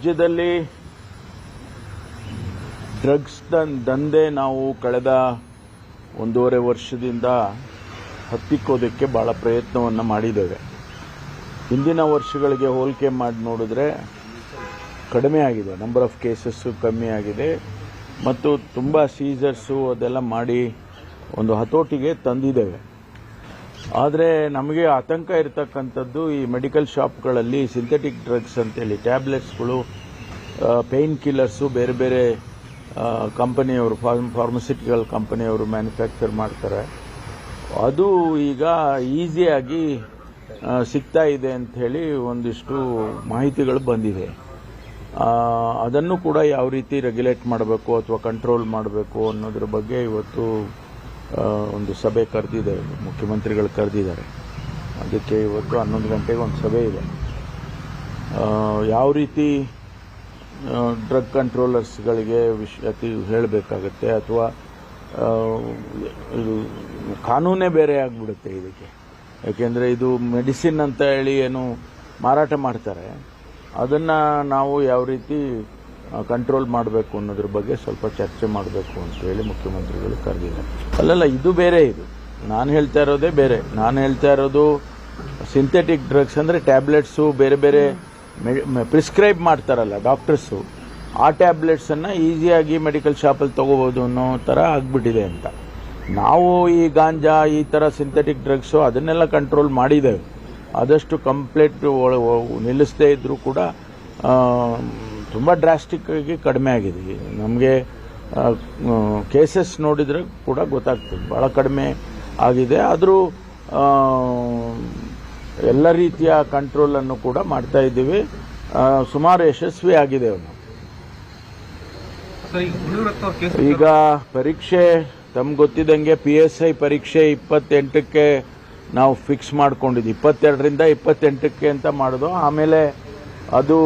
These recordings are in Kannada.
ರಾಜ್ಯದಲ್ಲಿ ಡ್ರಗ್ಸ್ ದಂಧೆ ನಾವು ಕಳೆದ ಒಂದೂವರೆ ವರ್ಷದಿಂದ ಹತ್ತಿಕ್ಕೋದಕ್ಕೆ ಭಾಳ ಪ್ರಯತ್ನವನ್ನು ಮಾಡಿದ್ದೇವೆ. ಹಿಂದಿನ ವರ್ಷಗಳಿಗೆ ಹೋಲಿಕೆ ಮಾಡಿ ನೋಡಿದ್ರೆ ಕಡಿಮೆ ಆಗಿದೆ. ನಂಬರ್ ಆಫ್ ಕೇಸಸ್ಸು ಕಮ್ಮಿ ಆಗಿದೆ. ಮತ್ತು ತುಂಬ ಸೀಸರ್ಸು ಅದೆಲ್ಲ ಮಾಡಿ ಒಂದು ಹತೋಟಿಗೆ ತಂದಿದ್ದೇವೆ. ಆದರೆ ನಮಗೆ ಆತಂಕ ಇರತಕ್ಕಂಥದ್ದು ಈ ಮೆಡಿಕಲ್ ಶಾಪ್ಗಳಲ್ಲಿ ಸಿಂಥೆಟಿಕ್ ಡ್ರಗ್ಸ್ ಅಂತೇಳಿ. ಟ್ಯಾಬ್ಲೆಟ್ಸ್ಗಳು ಪೇಯ್ನ್ ಕಿಲ್ಲರ್ಸು ಬೇರೆ ಬೇರೆ ಕಂಪನಿಯವರು ಫಾರ್ಮಸಿಟಿಕಲ್ ಕಂಪನಿಯವರು ಮ್ಯಾನುಫ್ಯಾಕ್ಚರ್ ಮಾಡ್ತಾರೆ. ಅದು ಈಗ ಈಸಿಯಾಗಿ ಸಿಗ್ತಾ ಇದೆ ಅಂತ ಹೇಳಿ ಒಂದಿಷ್ಟು ಮಾಹಿತಿಗಳು ಬಂದಿದೆ ಆ, ಅದನ್ನು ಕೂಡ ಯಾವ ರೀತಿ ರೆಗ್ಯುಲೇಟ್ ಮಾಡಬೇಕು ಅಥವಾ ಕಂಟ್ರೋಲ್ ಮಾಡಬೇಕು ಅನ್ನೋದ್ರ ಬಗ್ಗೆ ಇವತ್ತು ಒಂದು ಸಭೆ ಕರೆದಿದ್ದಾರೆ ಮುಖ್ಯಮಂತ್ರಿಗಳು ಕರೆದಿದ್ದಾರೆ. ಅದಕ್ಕೆ ಇವತ್ತು ಹನ್ನೊಂದು ಗಂಟೆಗೆ ಒಂದು ಸಭೆ ಇದೆ. ಯಾವ ರೀತಿ ಡ್ರಗ್ ಕಂಟ್ರೋಲರ್ಸ್ಗಳಿಗೆ ವಿಷಯ ಹೇಳಬೇಕಾಗತ್ತೆ ಅಥವಾ ಇದು ಕಾನೂನೇ ಬೇರೆ ಆಗಿಬಿಡುತ್ತೆ ಇದಕ್ಕೆ. ಯಾಕೆಂದರೆ ಇದು ಮೆಡಿಸಿನ್ ಅಂತ ಹೇಳಿ ಏನು ಮಾರಾಟ ಮಾಡ್ತಾರೆ. ಅದನ್ನು ನಾವು ಯಾವ ರೀತಿ ಕಂಟ್ರೋಲ್ ಮಾಡಬೇಕು ಅನ್ನೋದ್ರ ಬಗ್ಗೆ ಸ್ವಲ್ಪ ಚರ್ಚೆ ಮಾಡಬೇಕು ಅಂತ ಹೇಳಿ ಮುಖ್ಯಮಂತ್ರಿಗಳು ಕರೆದಿದ್ದಾರೆ. ಅಲ್ಲಲ್ಲ, ಇದು ಬೇರೆ ಇದು. ನಾನು ಹೇಳ್ತಾ ಇರೋದೇ ಬೇರೆ. ನಾನು ಹೇಳ್ತಾ ಇರೋದು ಸಿಂಥೆಟಿಕ್ ಡ್ರಗ್ಸ್ ಅಂದರೆ ಟ್ಯಾಬ್ಲೆಟ್ಸು ಬೇರೆ ಬೇರೆ ಪ್ರಿಸ್ಕ್ರೈಬ್ ಮಾಡ್ತಾರಲ್ಲ ಡಾಕ್ಟರ್ಸು ಆ ಟ್ಯಾಬ್ಲೆಟ್ಸನ್ನು ಈಸಿಯಾಗಿ ಮೆಡಿಕಲ್ ಶಾಪಲ್ಲಿ ತೊಗೋಬೋದು ಅನ್ನೋ ಥರ ಆಗಿಬಿಟ್ಟಿದೆ ಅಂತ. ನಾವು ಈ ಗಾಂಜಾ, ಈ ಥರ ಸಿಂಥೆಟಿಕ್ ಡ್ರಗ್ಸು ಅದನ್ನೆಲ್ಲ ಕಂಟ್ರೋಲ್ ಮಾಡಿದ್ದೇವೆ. ಆದಷ್ಟು ಕಂಪ್ಲೀಟ್ ನಿಲ್ಲಿಸದೇ ಇದ್ದರೂ ಕೂಡ ತುಂಬ ಡ್ರಾಸ್ಟಿಕ್ ಆಗಿ ಕಡಿಮೆ ಆಗಿದೆ. ನಮಗೆ ಕೇಸಸ್ ನೋಡಿದರೆ ಕೂಡ ಗೊತ್ತಾಗ್ತದೆ. ಭಾಳ ಕಡಿಮೆ ಆಗಿದೆ. ಆದರೂ ಎಲ್ಲ ರೀತಿಯ ಕಂಟ್ರೋಲನ್ನು ಕೂಡ ಮಾಡ್ತಾ ಇದ್ದೀವಿ. ಸುಮಾರು ಯಶಸ್ವಿ ಆಗಿದೆ ಈಗ ಪರೀಕ್ಷೆ ತಮ್ಗೆ ಗೊತ್ತಿದ್ದಂಗೆ ಪಿ ಎಸ್ ಐ ಪರೀಕ್ಷೆ ಇಪ್ಪತ್ತೆಂಟಕ್ಕೆ ನಾವು ಫಿಕ್ಸ್ ಮಾಡ್ಕೊಂಡಿದ್ವಿ. ಇಪ್ಪತ್ತೆರಡರಿಂದ ಇಪ್ಪತ್ತೆಂಟಕ್ಕೆ ಅಂತ ಮಾಡೋದು. ಆಮೇಲೆ ಅದು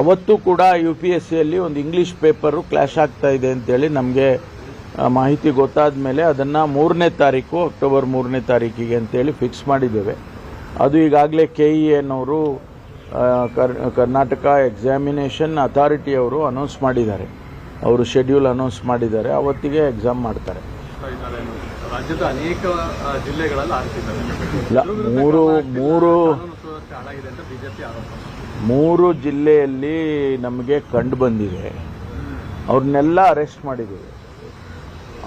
ಅವತ್ತು ಕೂಡ ಯು ಪಿ ಎಸ್ ಸಿಯಲ್ಲಿ ಒಂದು ಇಂಗ್ಲಿಷ್ ಪೇಪರು ಕ್ಲಾಶ್ ಆಗ್ತಾ ಇದೆ ಅಂತೇಳಿ ನಮಗೆ ಮಾಹಿತಿ ಗೊತ್ತಾದ ಮೇಲೆ ಅದನ್ನು ಮೂರನೇ ತಾರೀಕು ಅಕ್ಟೋಬರ್ ಮೂರನೇ ತಾರೀಕಿಗೆ ಅಂತೇಳಿ ಫಿಕ್ಸ್ ಮಾಡಿದ್ದೇವೆ. ಅದು ಈಗಾಗಲೇ ಕೆ ಇ ಎನ್ನವರು ಕರ್ನಾಟಕ ಎಕ್ಸಾಮಿನೇಷನ್ ಅಥಾರಿಟಿಯವರು ಅನೌನ್ಸ್ ಮಾಡಿದ್ದಾರೆ. ಅವರು ಶೆಡ್ಯೂಲ್ ಅನೌನ್ಸ್ ಮಾಡಿದ್ದಾರೆ. ಅವತ್ತಿಗೆ ಎಕ್ಸಾಮ್ ಮಾಡ್ತಾರೆ. ರಾಜ್ಯದ ಅನೇಕ ಜಿಲ್ಲೆಗಳಲ್ಲಿ ಮೂರು ಮೂರು ಮೂರು ಜಿಲ್ಲೆಯಲ್ಲಿ ನಮಗೆ ಕಂಡು ಬಂದಿದೆ. ಅವ್ರನ್ನೆಲ್ಲ ಅರೆಸ್ಟ್ ಮಾಡಿದ್ದೀವಿ.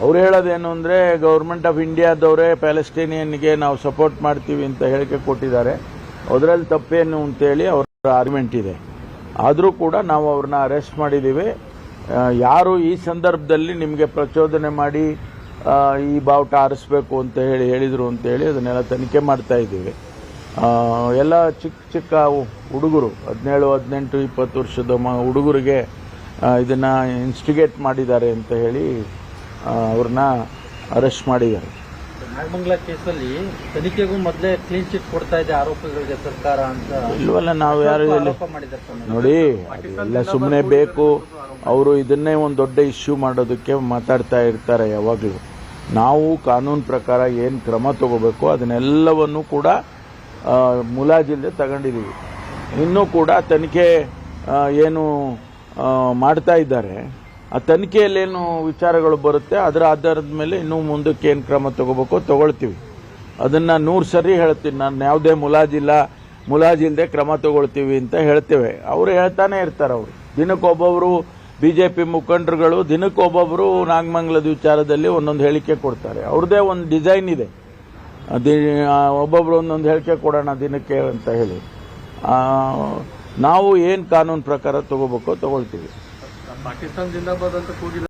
ಅವ್ರು ಹೇಳೋದೇನು ಅಂದರೆ ಗೌರ್ಮೆಂಟ್ ಆಫ್ ಇಂಡಿಯಾದವರೇ ಪ್ಯಾಲೆಸ್ಟೀನಿಯನ್ಗೆ ನಾವು ಸಪೋರ್ಟ್ ಮಾಡ್ತೀವಿ ಅಂತ ಹೇಳಿಕೆ ಕೊಟ್ಟಿದ್ದಾರೆ. ಅದರಲ್ಲಿ ತಪ್ಪೇನು ಅಂತೇಳಿ ಅವರ ಆರ್ಗ್ಯುಮೆಂಟ್ ಇದೆ. ಆದರೂ ಕೂಡ ನಾವು ಅವ್ರನ್ನ ಅರೆಸ್ಟ್ ಮಾಡಿದ್ದೀವಿ. ಯಾರು ಈ ಸಂದರ್ಭದಲ್ಲಿ ನಿಮಗೆ ಪ್ರಚೋದನೆ ಮಾಡಿ ಈ ಬಾವುಟ ಆರಿಸ್ಬೇಕು ಅಂತ ಹೇಳಿ ಹೇಳಿದರು ಅಂತೇಳಿ ಅದನ್ನೆಲ್ಲ ತನಿಖೆ ಮಾಡ್ತಾ ಇದ್ದೀವಿ. ಎಲ್ಲ ಚಿಕ್ಕ ಚಿಕ್ಕ ಹುಡುಗರು ಹದಿನೇಳು ಹದಿನೆಂಟು ಇಪ್ಪತ್ತು ವರ್ಷದ ಮ ಹುಡುಗರಿಗೆ ಇದನ್ನು ಇನ್ಸ್ಟಿಗೇಟ್ ಮಾಡಿದ್ದಾರೆ ಅಂತ ಹೇಳಿ ಅವ್ರನ್ನ ಅರೆಸ್ಟ್ ಮಾಡಿದ್ದಾರೆ. ನಾಗಮಂಗಲ ಕೇಸಲ್ಲಿ ತನಿಖೆಗೂ ಮೊದಲೇ ಕ್ಲೀನ್ ಚಿಟ್ ಕೊಡ್ತಾ ಇದೆ ಆರೋಪಿಗಳಿಗೆ ಸರ್ಕಾರ ಅಂತ. ಇಲ್ವಲ್ಲ ನಾವು ಯಾರು. ನೋಡಿ ಎಲ್ಲ ಸುಮ್ಮನೆ ಬೇಕು. ಅವರು ಇದನ್ನೇ ಒಂದು ದೊಡ್ಡ ಇಶ್ಯೂ ಮಾಡೋದಕ್ಕೆ ಮಾತಾಡ್ತಾ ಇರ್ತಾರೆ ಯಾವಾಗಲೂ. ನಾವು ಕಾನೂನು ಪ್ರಕಾರ ಏನು ಕ್ರಮ ತಗೋಬೇಕು ಅದನ್ನೆಲ್ಲವನ್ನು ಕೂಡ ಮುಲಾಜಿಲ್ಲದೆ ತಗೊಂಡಿದ್ದೀವಿ ಇನ್ನೂ ಕೂಡ ತನಿಖೆ ಏನು ಮಾಡ್ತಾ ಇದ್ದಾರೆ. ಆ ತನಿಖೆಯಲ್ಲೇನು ವಿಚಾರಗಳು ಬರುತ್ತೆ, ಅದರ ಆಧಾರದ ಮೇಲೆ ಇನ್ನೂ ಮುಂದಕ್ಕೆ ಏನು ಕ್ರಮ ತಗೋಬೇಕೋ ತಗೊಳ್ತೀವಿ. ಅದನ್ನು ನೂರು ಸರಿ ಹೇಳ್ತೀನಿ. ನಾನು ಯಾವುದೇ ಮುಲಾಜಿಲ್ಲ ಮುಲಾಜಿಲ್ಲದೆ ಕ್ರಮ ತಗೊಳ್ತೀವಿ ಅಂತ ಹೇಳ್ತೇವೆ. ಅವರು ಹೇಳ್ತಾನೆ ಇರ್ತಾರೆ ಅವರು. ದಿನಕ್ಕೊಬ್ಬೊಬ್ರು ಬಿಜೆಪಿ ಮುಖಂಡರುಗಳು ದಿನಕ್ಕೊಬ್ಬೊಬ್ರು ನಾಗಮಂಗಲದ ವಿಚಾರದಲ್ಲಿ ಒಂದೊಂದು ಹೇಳಿಕೆ ಕೊಡ್ತಾರೆ. ಅವ್ರದ್ದೇ ಒಂದು ಡಿಸೈನ್ ಇದೆ. ಆ, ಒಬ್ಬೊಬ್ರು ಒಂದೊಂದು ಹೇಳಿಕೆ ಕೊಡೋಣ ದಿನಕ್ಕೆ ಅಂತ ಹೇಳಿ. ನಾವು ಏನು ಕಾನೂನು ಪ್ರಕಾರ ತಗೋಬೇಕೋ ತಗೊಳ್ತೀವಿ. ಪಾಕಿಸ್ತಾನ ಜಿಂದಾಬಾದ್ ಅಂತ ಕೂಗಿದ